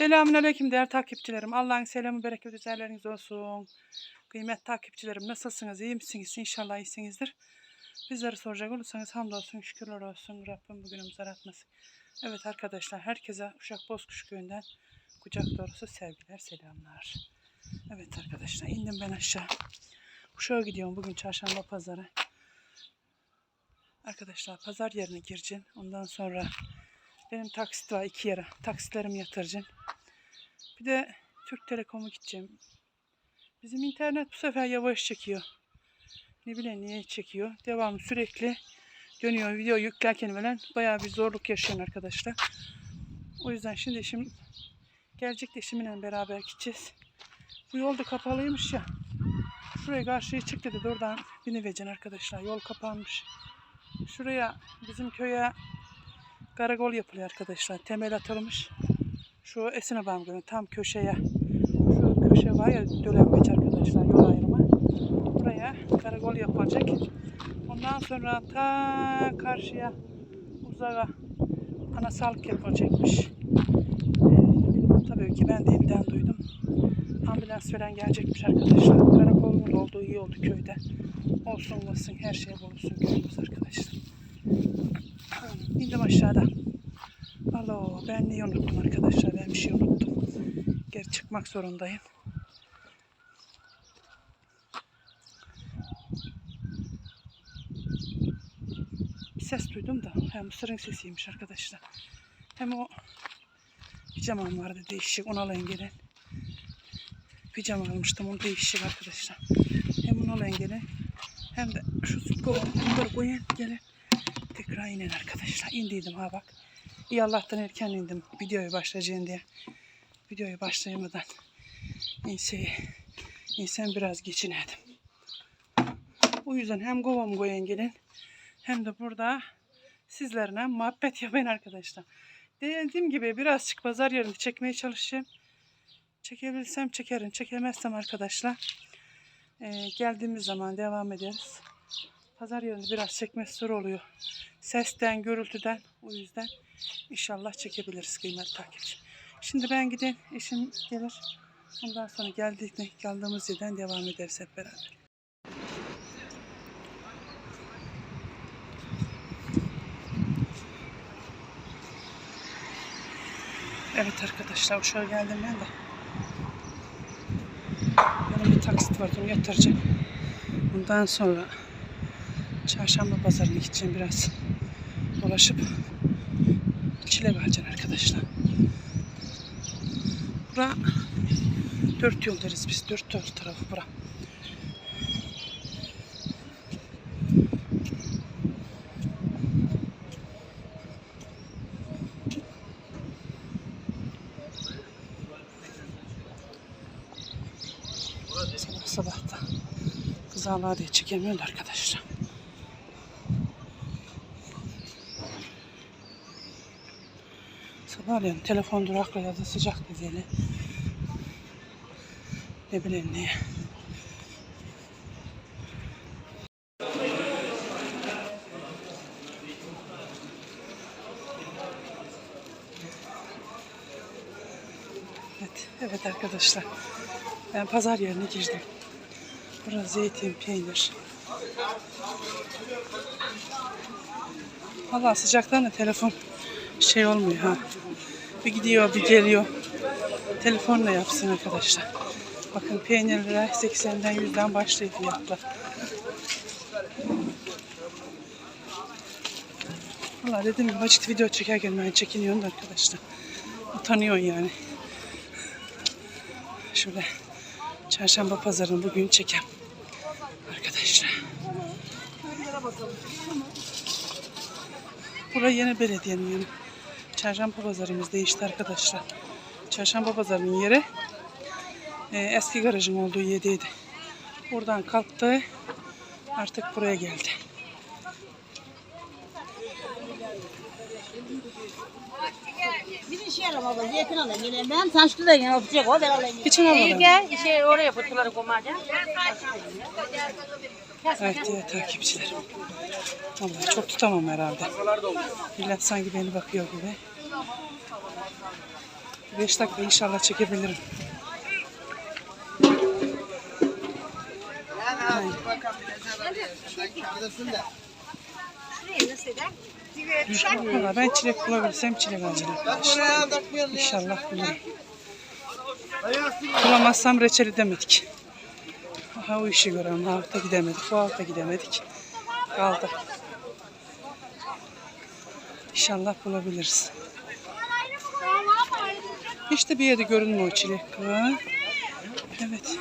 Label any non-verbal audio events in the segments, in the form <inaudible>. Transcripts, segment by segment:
Selamünaleyküm değerli takipçilerim. Allah'ın selamı, bereketi üzerleriniz olsun. Kıymetli takipçilerim nasılsınız? İyi misiniz? İnşallah iyisinizdir. Bizleri soracak olursanız hamdolsun, şükürler olsun. Rabbim bugünümüzü aratmasın. Evet arkadaşlar herkese Uşak Bozkuş Köyü'nden kucak dolusu sevgiler, selamlar. Evet arkadaşlar indim ben aşağı. Uşak'a gidiyorum bugün çarşamba pazarı. Arkadaşlar pazar yerine gireceğim. Ondan sonra benim taksit var iki yere. Taksitlerimi yatıracağım. Bir de Türk Telekom'a gideceğim. Bizim internet bu sefer yavaş çekiyor. Ne bileyim niye çekiyor. Devamlı sürekli dönüyor. Video yüklerken falan bayağı bir zorluk yaşıyorum arkadaşlar. O yüzden şimdi eşim gelecek de eşimle beraber gideceğiz. Bu yol da kapalıymış ya. Şuraya karşıya çık dedi. Oradan binivereceksin arkadaşlar. Yol kapanmış. Şuraya bizim köye Karagol yapılıyor arkadaşlar. Temel atılmış. Şu esine bağım tam köşeye. Şu köşe var ya dölenmeç arkadaşlar yol ayrımı. Buraya karagol yapılacak. Ondan sonra ta karşıya uzağa ana sağlık yapılacakmış. Ee, tabii ki ben de evden duydum. Ambulans falan gelecekmiş arkadaşlar. Karakolun olduğu iyi oldu köyde. Olsun olsun her şey bulunsun köyümüz arkadaşlar. İndim aşağıda. Alo ben neyi unuttum arkadaşlar? Ben bir şey unuttum. Geri çıkmak zorundayım. Bir ses duydum da. Hem mısırın sesiymiş arkadaşlar. Hem o pijamam vardı değişik. Onu alayım gelin. Pijama almıştım. Onu değişik arkadaşlar. Hem onu alayım gelin. Hem de şu süt kovanı bunları koyun gelin. Tekrar inin arkadaşlar. İndiydim ha bak. İyi Allah'tan erken indim videoyu başlayacağım diye. Videoyu başlayamadan inseyi, insan biraz geçinedim. O yüzden hem kovam koyan gelin hem de burada sizlerle muhabbet yapayım arkadaşlar. Dediğim gibi birazcık pazar yerinde çekmeye çalışacağım. Çekebilsem çekerim. Çekemezsem arkadaşlar eee, geldiğimiz zaman devam ederiz. Pazar yerinde biraz çekmesi zor oluyor. Sesten, gürültüden. O yüzden inşallah çekebiliriz kıymetli takipçi. Şimdi ben gideyim. Eşim gelir. Ondan sonra geldik, geldiğimiz yerden devam ederiz hep beraber. Evet arkadaşlar uşağa geldim ben de. Benim bir taksit var onu yatıracağım. Bundan sonra çarşamba pazarına gideceğim biraz. Dolaşıp çilek alacağım arkadaşlar. Bura dört yol deriz biz. Dört yol tarafı bura. Sabah sabah da kızarlığa diye çekemiyorlar arkadaşlar. Sabahleyin telefon durakla ya da sıcak nedeni. Ne bileyim niye. Evet, evet arkadaşlar. Ben pazar yerine girdim. Burası zeytin, peynir. Valla sıcaktan da telefon şey olmuyor ha. Bir gidiyor bir geliyor. Telefonla yapsın arkadaşlar. Bakın peynirler 80'den 100'den başlıyor fiyatlar. Valla dedim gibi video çekerken ben çekiniyorum da arkadaşlar. Utanıyorsun yani. Şöyle çarşamba pazarını bugün çekem. Arkadaşlar. Burası yeni belediyenin yanı. Çarşamba pazarımız değişti arkadaşlar. Çarşamba pazarının yeri e, eski garajın olduğu yerdeydi. Oradan kalktı. Artık buraya geldi. Bir şey baba, zeytin alayım. Yine ben saçlı da yine yapacak o ben alayım. Geçen alalım. Gel, şey oraya kutuları koymaca. Evet diye takipçilerim. Vallahi çok tutamam herhalde. Millet sanki beni bakıyor gibi. Beş dakika inşallah çekebilirim. Valla ben çilek bulabilirsem çilek alacağım. İnşallah bulurum. Bulamazsam reçeli demedik. Aha o işi. Bu hafta gidemedik. Bu hafta gidemedik. Kaldı. İnşallah bulabiliriz. İşte bir yerde görünmüyor o çilek. Ha? Evet.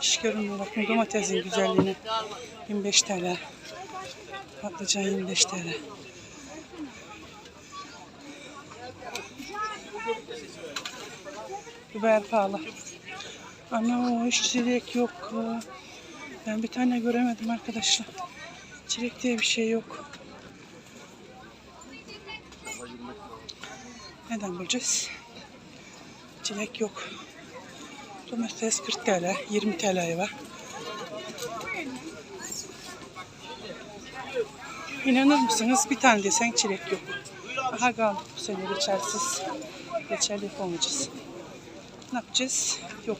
Hiç görünmüyor. Bakın domatesin güzelliğine. 25 TL. Patlıcan 25 TL. Biber pahalı. Ana hiç çilek yok. Ben bir tane göremedim arkadaşlar. Çilek diye bir şey yok. Neden bulacağız? Çilek yok. Domates 40 TL, 20 TL var. İnanır mısınız bir tane desen çilek yok. Aha kaldı bu sene reçelsiz. Reçel yapamayacağız. Ne yapacağız? Yok.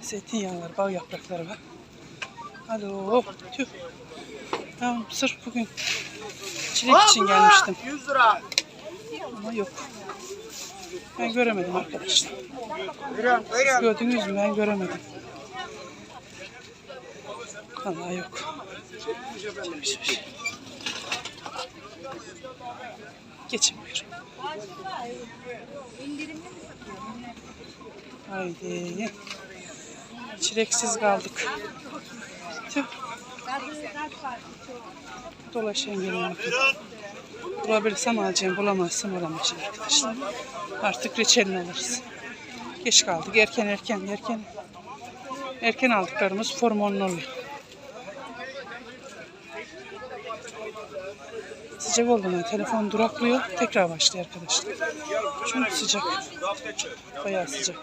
Zeytinyağları, bal yaprakları var. Alo, tüh. Ben sırf bugün çilek için gelmiştim. 100 lira. Ama yok. Ben göremedim arkadaşlar. Siz gördünüz mü? Ben göremedim. Vallahi yok. Geçin buyurun. Haydi. Çileksiz kaldık. Tüh. Dolaşayım gelin bakayım. Bulabilirsem alacağım, bulamazsam alamayacağım arkadaşlar. Artık reçelini alırız. Geç kaldık, erken erken erken. Erken aldıklarımız formonlu oluyor. Sıcak oldu? Telefon duraklıyor. Tekrar başlıyor arkadaşlar. Çünkü sıcak. Bayağı sıcak.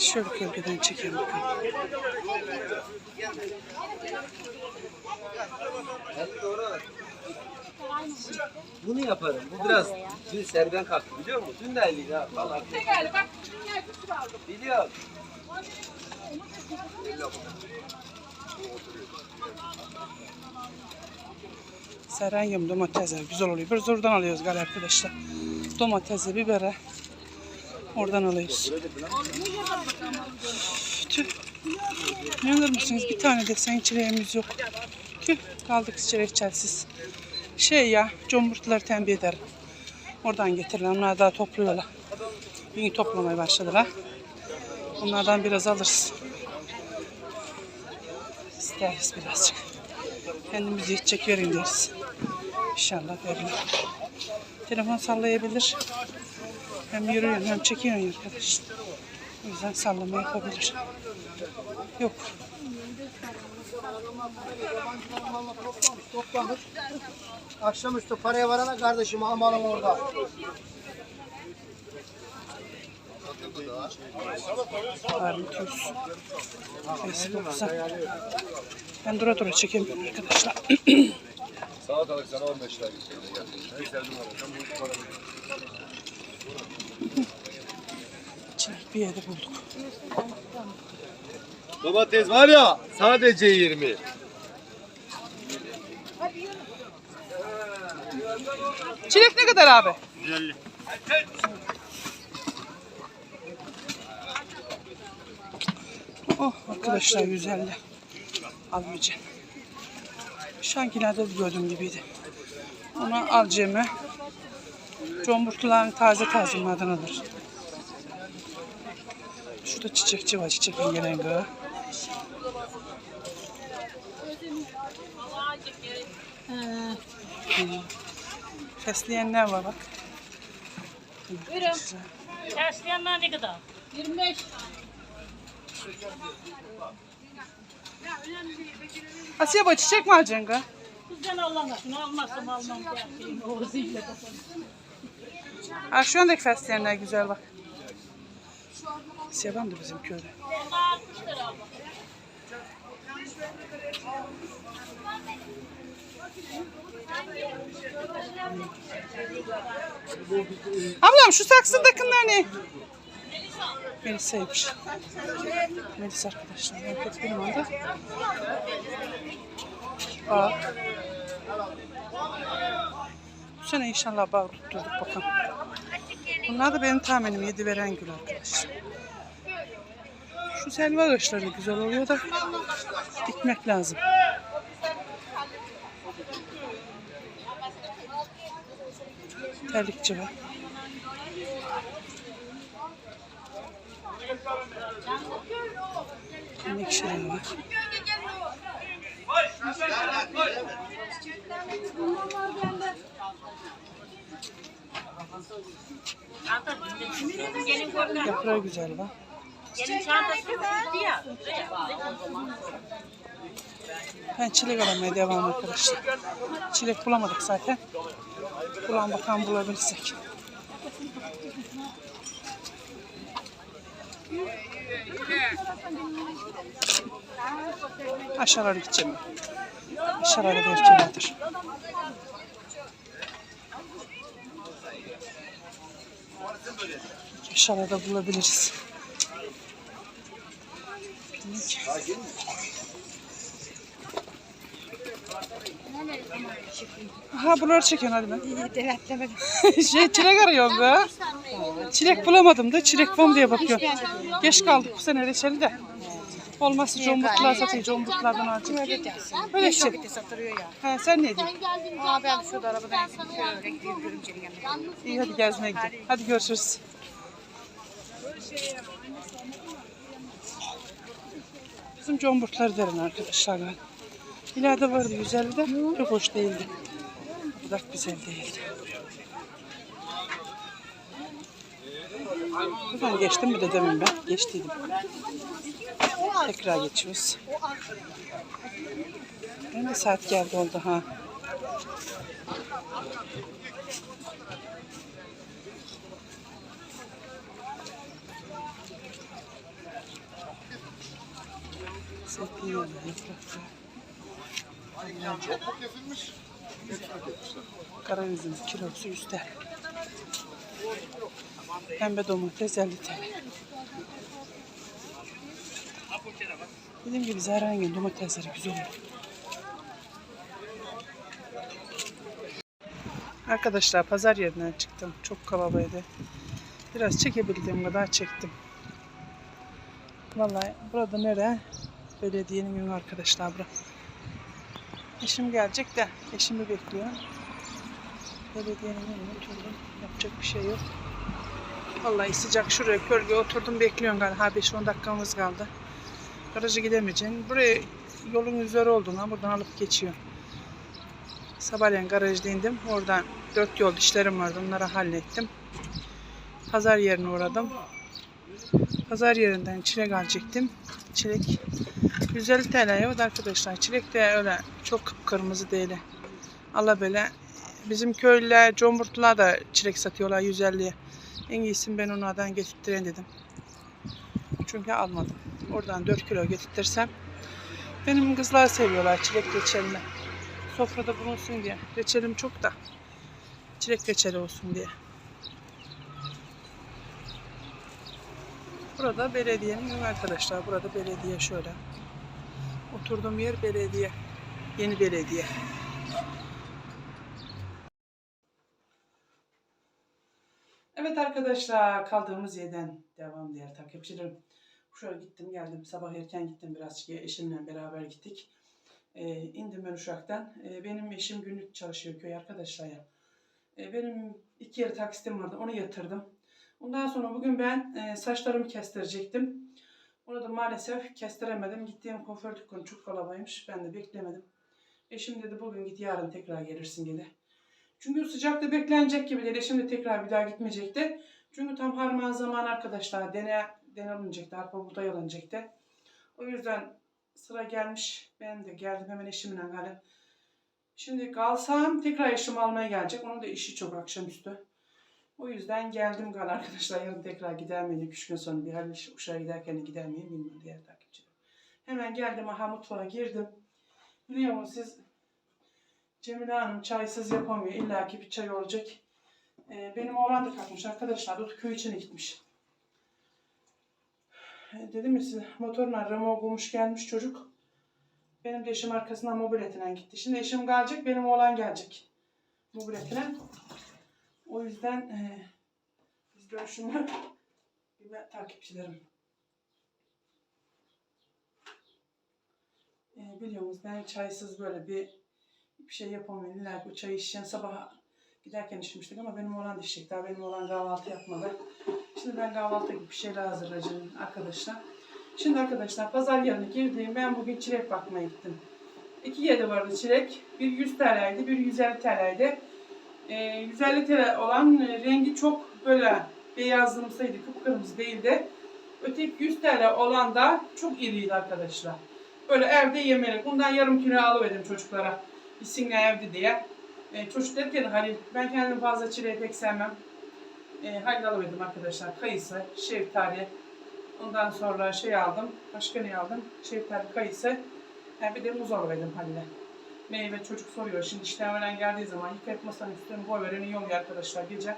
Şöyle gölgeden bakalım. Bunu yaparım. Bu biraz dün serden kalktı biliyor musun? Dün de 50 ha falan. Biliyorum. Serenyum domatesler güzel oluyor. Biz oradan alıyoruz galiba arkadaşlar. Domatesi, biberi oradan alıyoruz. Tüh. Ne alır mısınız? Bir tane desen çileğimiz yok. Tüh. Kaldık çileğçelsiz. Şey ya, comburtları tembih ederim. Oradan getirilen. Onlar daha topluyorlar. Yeni toplamaya başladılar. Onlardan biraz alırız. İsteriz birazcık. Kendimiz yetecek verin deriz. İnşallah verirler. Telefon sallayabilir. Hem yürüyor hem çekiyor arkadaş. O yüzden sallama yapabilir. Yok. Toplamış. Akşamüstü paraya varana kardeşim almalım orada. Armutus. Neyse 90. Ben dura dura çekeyim arkadaşlar. Salatalık sana 15 lira. Çilek bir yerde bulduk. Domates var ya sadece 20. Çilek ne kadar abi? 150. Oh arkadaşlar 150. Almayacağım. Şankilerde gördüğüm gibiydi. Onu alacağımı comburtuların taze taze onlardan alır. Şurada çiçekçi var. Çiçekin gelen gı. Fesleyenler var bak. Buyurun. Güzel. Tersleyenler ne kadar? 25. Asiye bu çiçek mi alacaksın gı? Bizden Allah'ın almazsam almam. Oğuzuyla. Ha şu andaki fesleyenler güzel bak. Sevan da bizim köyde. Ablam şu saksıdakiler ne? Melisa'ymış. Melisa arkadaşlar. Market benim anda. Aa. Bu sene inşallah bağ tutturduk bakalım. Bunlar da benim tahminim yedi veren gül arkadaşlar. Şu selva ağaçları güzel oluyor da dikmek lazım. Terlikçi var. Menekşeler var. Yaprağı güzel var. Gelin çantası gitti ya. Ben çilek aramaya devam arkadaşlar. Çilek bulamadık zaten. Bulan bakan bulabilirsek. Aşağılara gideceğim. Aşağılara belki vardır. Aşağıda bulabiliriz. Aha buraları çekiyorsun hadi ben. <laughs> şey çilek arıyorum be. Çilek bulamadım da çilek bom diye bakıyorum. Geç kaldık bu sene reçeli de. Olmazsa combuklar satayım. Combuklardan alacağım. Öyle şey. satırıyor ya. Ha, sen ne diyorsun? Aa ben şurada arabadan yanına. İyi hadi gezmeye gidelim. Hadi görüşürüz. Bizim comburtları derin arkadaşlar. ben. İleride vardı güzeldi de çok hoş değildi. Kadar güzel değildi. Buradan geçtim mi de demin ben. Geçtiydim. Tekrar geçiyoruz. De saat geldi oldu ha. Üzüm kilosu 100 TL. Pembe domates 50 TL. Dediğim gibi Zahra'nın domatesleri güzel oluyor. Arkadaşlar pazar yerinden çıktım. Çok kalabalıydı. Biraz çekebildiğim kadar çektim. Vallahi burada nere? Belediyenin yönü arkadaşlar bura. Eşim gelecek de eşimi bekliyorum. Belediyenin önüne oturdum. Yapacak bir şey yok. Vallahi sıcak şuraya gölge oturdum bekliyorum galiba. 5-10 dakikamız kaldı. Garaja gidemeyeceğim. Buraya yolun üzeri olduğundan buradan alıp geçiyor. Sabahleyin garajda indim. Oradan dört yol işlerim vardı. Onları hallettim. Pazar yerine uğradım. Pazar yerinden çilek alacaktım. Çilek 150 TL yok arkadaşlar. Çilek de öyle çok kırmızı değil. Allah böyle. Bizim köylüler, comburtlular da çilek satıyorlar 150'ye. En iyisini ben onlardan getirttireyim dedim. Çünkü almadım. Oradan 4 kilo getirtirsem. Benim kızlar seviyorlar çilek reçelini. Sofrada bulunsun diye. Reçelim çok da. Çilek reçeli olsun diye. Burada belediyenin evi arkadaşlar. Burada belediye şöyle. Oturduğum yer belediye. Yeni belediye. Evet arkadaşlar kaldığımız yerden devam diğer takipçilerim. Şöyle gittim geldim sabah erken gittim biraz eşimle beraber gittik. Ee, indim ben Uşak'tan. Ee, benim eşim günlük çalışıyor köy arkadaşlar ya. Ee, benim iki yeri taksitim vardı onu yatırdım. Ondan sonra bugün ben e, saçlarımı kestirecektim. Onu da maalesef kestiremedim. Gittiğim kuaför dükkanı çok kalabaymış. Ben de beklemedim. Eşim dedi bugün git yarın tekrar gelirsin dedi. Çünkü sıcakta beklenecek gibi değil. Eşim de tekrar bir daha gitmeyecekti. Çünkü tam harman zaman arkadaşlar dene, dene alınacaktı. Arpa buğday alınacaktı. O yüzden sıra gelmiş. Ben de geldim hemen eşimle geldim. Şimdi kalsam tekrar eşim almaya gelecek. Onun da işi çok akşamüstü. O yüzden geldim gal arkadaşlar. Yarın tekrar gider miyim? Üç gün sonra bir halde uşağa giderken gider miyim bilmiyorum diğer takipçilerim. Hemen geldim aha mutfağa girdim. Biliyor musunuz siz Cemile Hanım çaysız yapamıyor. İlla ki bir çay olacak. Ee, benim oğlan da kalkmış arkadaşlar. Dut köy içine gitmiş. Ee, dedim ya size motorla ramo bulmuş gelmiş çocuk. Benim de eşim arkasından mobiletine gitti. Şimdi eşim gelecek, benim oğlan gelecek. Mobiletine. O yüzden e, biz dönüşümü bilmem takipçilerim. E, biliyorsunuz ben çaysız böyle bir bir şey yapamıyorum. İlla bu çay içeceğim sabah giderken içmiştik ama benim oğlan içecek. Daha benim oğlan kahvaltı yapmadı. Şimdi ben kahvaltı gibi bir şeyler hazırlayacağım arkadaşlar. Şimdi arkadaşlar pazar yerine girdiğim ben bugün çilek bakmaya gittim. İki yedi vardı çilek. Bir 100 TL'ydi, bir 150 TL'ydi. Ee, 150 TL olan e, rengi çok böyle beyazlımsaydı, kıpkırmızı değildi. Öteki 100 TL olan da çok iriydi arkadaşlar. Böyle evde yemelik. Bundan yarım kilo alıverdim çocuklara. Bilsinler evde diye. Ee, çocuk dedi ki Halil, ben kendim fazla çileği pek sevmem. Ee, Halil alıverdim arkadaşlar. Kayısı, şeftali, Ondan sonra şey aldım. Başka ne aldım? Şeftali, kayısı. Ha, bir de muz alıverdim Halil'e. Meyve çocuk soruyor. Şimdi işten öğlen geldiği zaman yıkayıp masanın üstüne boy veren iyi oluyor arkadaşlar. Gece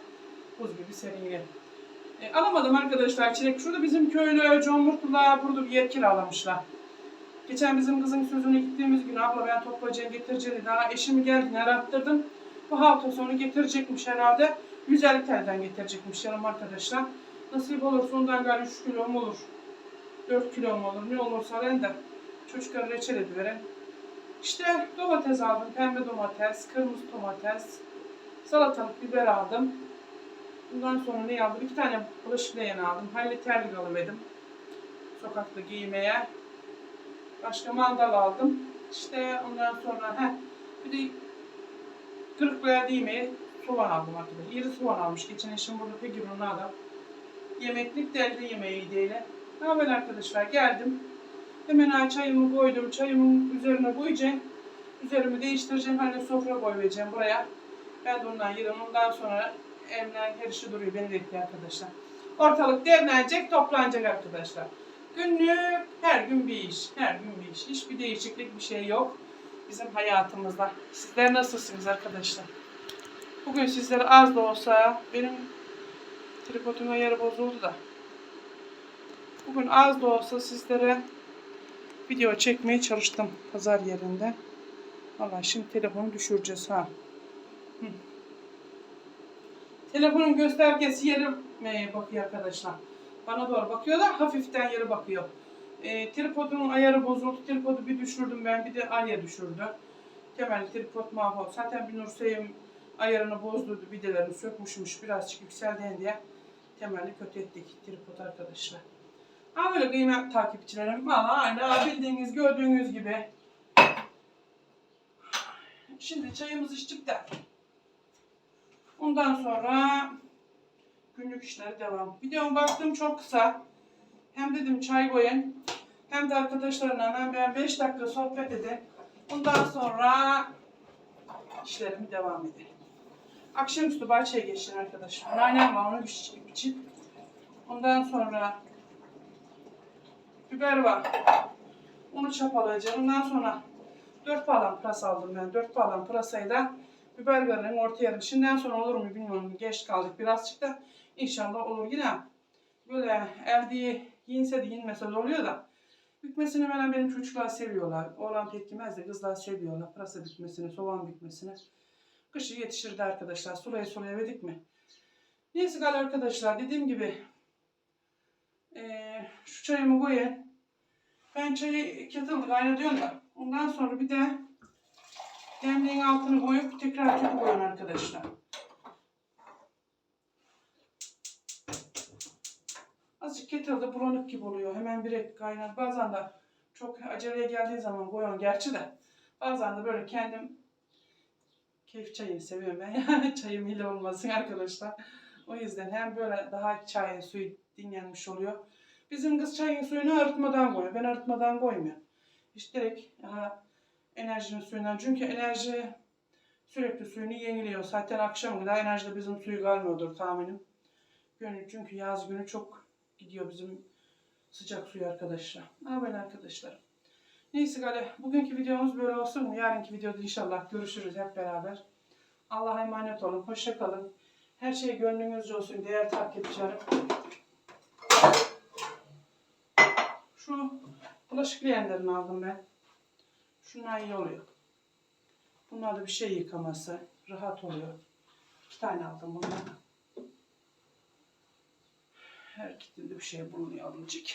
buz gibi serinliyor. E, alamadım arkadaşlar çilek. Şurada bizim köylü John Murtlu'la burada bir yer kiralamışlar. Geçen bizim kızın sözüne gittiğimiz gün abla ben toplayacağım getireceğim dedi. Daha eşimi geldiğini arattırdım. Bu hafta sonu getirecekmiş herhalde. 150 TL'den getirecekmiş yanım arkadaşlar. Nasip olursa ondan galiba 3 kilom olur. 4 kilom olur. Ne olursa ben de çocuklara reçel ediverin. İşte domates aldım. Pembe domates, kırmızı domates, salatalık biber aldım. Bundan sonra ne aldım? İki tane bulaşık leğen aldım. Halil terlik alıverdim. Sokakta giymeye. Başka mandal aldım. İşte ondan sonra heh, bir de kırık verdiğimi soğan aldım arkadaşlar. İri soğan almış. Geçen eşim burada pek onu adam. Yemeklik derde yemeği değil. Ne haber arkadaşlar? Geldim. Hemen ha, çayımı koydum. Çayımın üzerine koyacağım. Üzerimi değiştireceğim. Hani sofra koyacağım buraya. Ben de ondan yerim. Ondan sonra emlen her işi duruyor. Beni bekliyor arkadaşlar. Ortalık derlenecek, toplanacak arkadaşlar. Günlük her gün bir iş. Her gün bir iş. Hiçbir değişiklik bir şey yok bizim hayatımızda. Sizler nasılsınız arkadaşlar? Bugün sizlere az da olsa benim tripodun ayarı bozuldu da. Bugün az da olsa sizlere video çekmeye çalıştım pazar yerinde. Valla şimdi telefonu düşüreceğiz ha. Hı. Telefonun göstergesi yeri e, bakıyor arkadaşlar. Bana doğru bakıyor da hafiften yere bakıyor. E, tripodun ayarı bozuldu. Tripodu bir düşürdüm ben bir de Alya düşürdü. Temel tripod mahvoldu. Zaten bir Nurseyim ayarını bozdurdu. Videlerini sökmüşmüş. Birazcık yükseldi diye temelli kötü ettik tripod arkadaşlar. Ha böyle kıymetli takipçilerim. Valla aynı bildiğiniz gördüğünüz gibi. Şimdi çayımızı içtik de. Ondan sonra günlük işleri devam. Videoma baktım çok kısa. Hem dedim çay koyun. Hem de arkadaşlarla hemen ben 5 dakika sohbet edin. Ondan sonra işlerimi devam edelim. Akşamüstü bahçeye geçtim arkadaşlar. Nanem var onu biçip biçip. Ondan sonra biber var. Onu çapalayacağım. Ondan sonra dört palan pırasa aldım ben. Dört palan pırasayla biber garının ortaya. Şimdiden sonra olur mu bilmiyorum. Geç kaldık birazcık da. İnşallah olur yine. Böyle elde yiyinse de yinmese de oluyor da. Bükmesini falan benim çocuklar seviyorlar. Oğlan pek yemez de kızlar seviyorlar. Pırasa bükmesini, soğan bükmesini. Kışı yetişirdi arkadaşlar. Sulaya sulaya verdik mi? Neyse gal arkadaşlar dediğim gibi eee, şu çayımı koyun. Ben çayı kettle'da kaynatıyorum da. Ondan sonra bir de demliğin altını koyup tekrar köpü koyun arkadaşlar. Azıcık kettle'da bulanık gibi oluyor. Hemen direkt kaynar. Bazen de çok aceleye geldiği zaman koyuyorum gerçi de. Bazen de böyle kendim keyif çayını seviyorum ben. <laughs> Çayım hile olmasın arkadaşlar. O yüzden hem böyle daha çayın suyu dinlenmiş oluyor. Bizim kız çayın suyunu arıtmadan koyuyor. Ben arıtmadan koymuyorum. İşte direkt aha, enerjinin suyundan. Çünkü enerji Sürekli suyunu yeniliyor. Zaten akşam kadar enerjide bizim suyu kalmıyordur tahminim. Günü, çünkü yaz günü çok gidiyor bizim sıcak suyu arkadaşlar. Ha böyle arkadaşlar. Neyse gale bugünkü videomuz böyle olsun? Yarınki videoda inşallah görüşürüz hep beraber. Allah'a emanet olun. Hoşça kalın. Her şey gönlünüzce olsun değer takipçilerim. Şu bulaşık leğenlerini aldım ben. Şunlar iyi oluyor. Bunlar da bir şey yıkaması. Rahat oluyor. İki tane aldım bunlardan. Her kitinde bir şey bulunuyor alıcık.